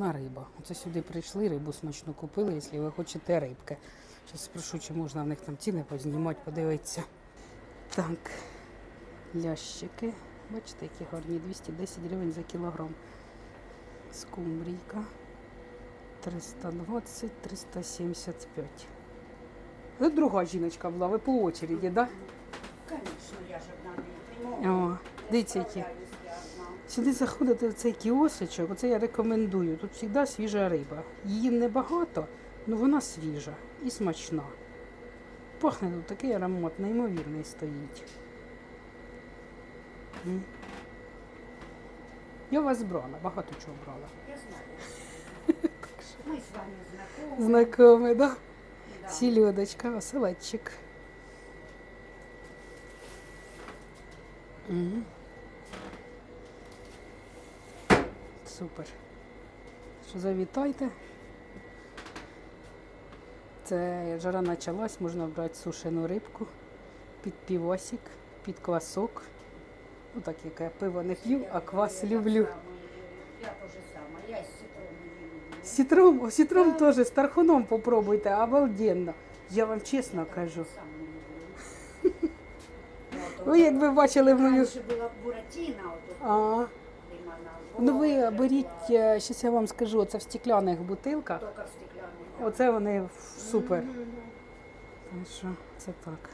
Смачна риба. Оце сюди прийшли, рибу смачну купили, якщо ви хочете рибки. Зараз спрошу, чи можна в них там ціни познімати, подивитися. Так, лящики. Бачите, які гарні 210 гривень за кілограм. Скумбрійка 320, 375. Це друга жіночка була, ви по очереді, так? Да? Конечно, я ж одна не прийму. О, дивіться, які. Сюди заходите в цей кіосичок, оце я рекомендую. Тут завжди свіжа риба. Її небагато, але вона свіжа і смачна. Пахне тут такий аромат, неймовірний стоїть. Я вас брала, багато чого брала. Я знаю. Ми з вами знакомі. Знайомий, да? Да. Сільодочка, оселедчик. Мгм. Супер. Що завітайте. Це жара почалась, можна брати сушену рибку під півосик, під квасок. Ну так як я пиво не п'ю, а квас Я люблю. Я. Я не. Сітром, сітром теж з тархуном попробуйте, обалденно. Я вам чесно кажу. Люблю. Ну, Ви якби бачили мою. Раніше була буратіна. Ну ви беріть, щось я вам скажу, це в стекляних бутилках. Оце вони супер. Так що це так.